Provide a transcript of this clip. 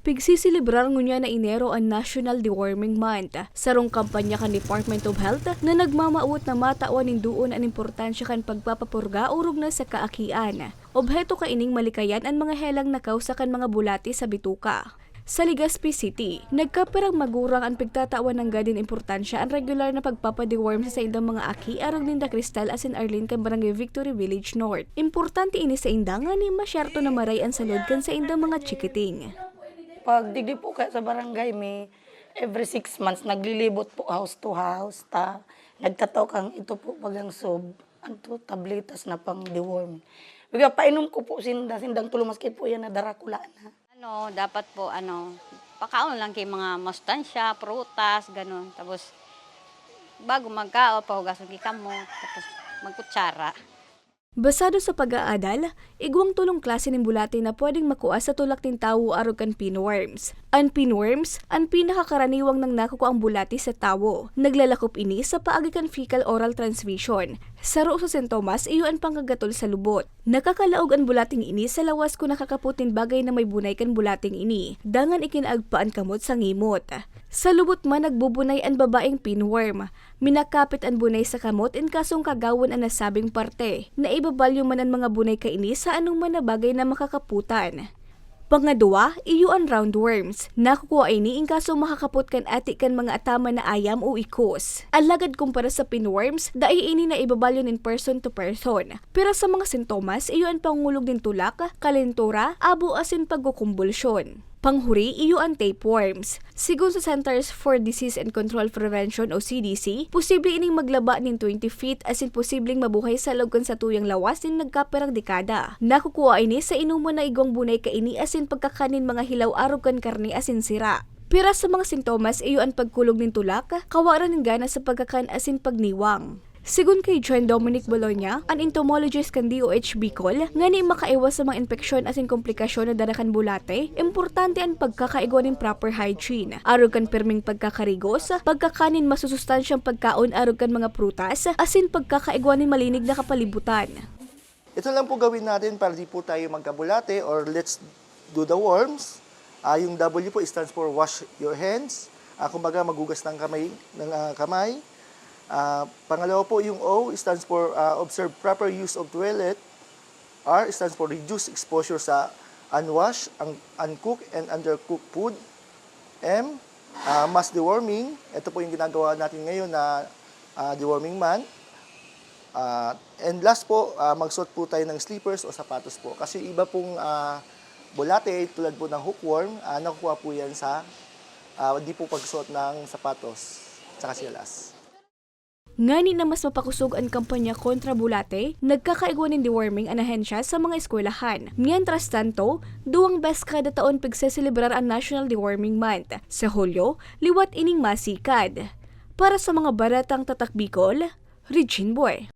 Pigsisilibrar ngunya na Enero ang National Deworming Month. Sarong kampanya kan Department of Health na nagmamaot na matawan nin doon ang importansya kan pagpapapurga urog na sa kaakian. Obheto ka ining malikayan ang mga helang nakausa kan mga bulati sa bituka. Sa Legazpi City, nagkaperang magurang ang pagtatawan ng gadin importansya ang regular na pagpapadiworm sa indang mga aki arang ninda Cristal as in Arlene kan Barangay Victory Village North. Importante ini sa indangan ni masyarto na maray ang salod kan sa indang mga chikiting. Pag digdi po ka sa barangay, may every six months naglilibot po house to house. Ta, nagtataw kang ito po pagang sob. Anto, tabletas na pang deworm. Biga, painom ko po sinda, sindang maski po yan na darakula na. Ano, dapat po, ano, pakaon lang kay mga mastansya, prutas, ganun. Tapos, bago magkao, pahugasan kay kamo, tapos magkutsara. Basado sa pag-aadal, igwang tulong klase ng bulate na pwedeng makuha sa tulak ng tawo arog kan pinworms. Ang pinworms, ang pinakakaraniwang nang nakukuha ang bulati sa tawo. Naglalakop ini sa paagi kan fecal oral transmission. Saro sa sintomas, iyo ang pangkagatol sa lubot. Nakakalaog ang bulating ini sa lawas kung nakakaputin bagay na may bunay kan bulating ini. Dangan ikinaagpaan kamot sa ngimot. Sa lubot man nagbubunay ang babaeng pinworm. Minakapit ang bunay sa kamot in kasong kagawon ang nasabing parte. Naibabalyo man ang mga bunay kaini sa anong man na bagay na makakaputan. Pangadua, iyo ang roundworms. Nakukuha ini in kaso makakapot kan ati kan mga atama na ayam o ikos. Alagad kumpara sa pinworms, dai ini na ibabalyo in person to person. Pero sa mga sintomas, iyo ang pangulog din tulak, kalentura, abo asin pagkukumbulsyon. Panghuri, iyo ang tapeworms. Sigun sa Centers for Disease and Control Prevention o CDC, posible ining maglaba nin 20 feet as in posibleng mabuhay sa loob sa tuyang lawas nin nagkaperang dekada. Nakukuha ini sa inuman na igong bunay kaini as in pagkakanin mga hilaw arog kan karne as in sira. Pero sa mga sintomas, iyo ang pagkulog ng tulak, kawaran ng gana sa pagkakan as in pagniwang. Sigun kay John Dominic Bologna, an entomologist kan DOH Bicol, nga ni makaiwas sa mga infeksyon as komplikasyon na darakan bulate, importante ang pagkakaigwa ng proper hygiene. Arog kan perming pagkakarigos, pagkakanin masusustansyang pagkaon arog kan mga prutas, as in pagkakaigwa ng malinig na kapalibutan. Ito lang po gawin natin para di po tayo magkabulate or let's do the worms. Ah, yung W po stands for wash your hands. Ah, kumbaga magugas ng kamay ng ah, kamay. Ah, pangalawa po yung O stands for ah, observe proper use of toilet. R stands for reduce exposure sa unwashed, un- uncooked and undercooked food. M ah, mass deworming. Ito po yung ginagawa natin ngayon na ah, deworming month. Ah, and last po, ah, magsuot po tayo ng slippers o sapatos po. Kasi iba pong ah, bulate, tulad po ng hookworm, ah, nakukuha po yan sa di po pagsuot ng sapatos sa silas. Ngani na mas mapakusog ang kampanya kontra bulate, nagkakaigwa ng deworming ang ahensya sa mga eskwelahan. Mientras tanto, duwang best kada taon pagseselebrar ang National Deworming Month. Sa Hulyo, liwat ining masikad. Para sa mga baratang tatak Bicol, Regine Boy.